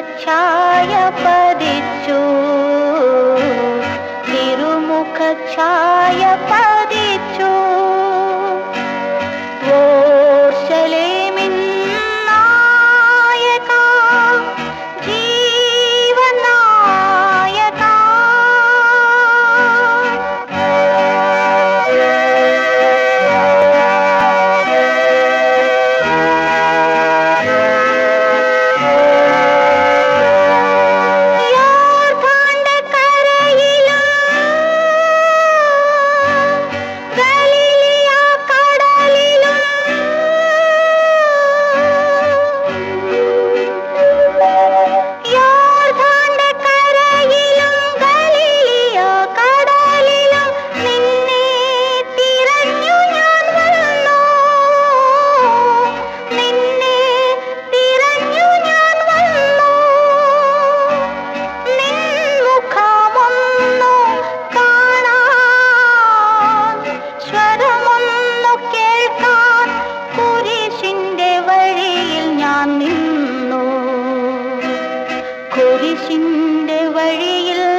തിരുമുഖഛായ പതിച്ചു തിരുമുഖഛായ പതിച്ചു കുരിശിന്റെ വഴിയിൽ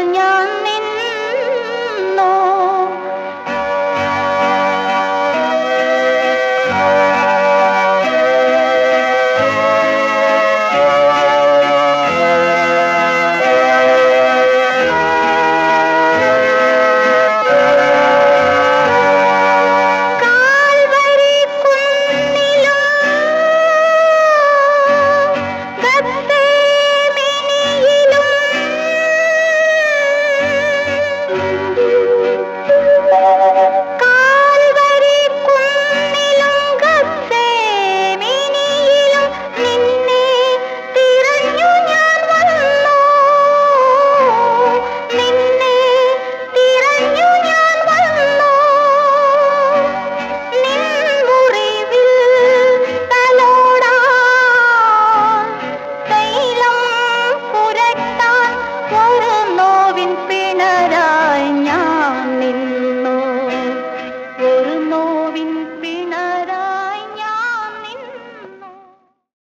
না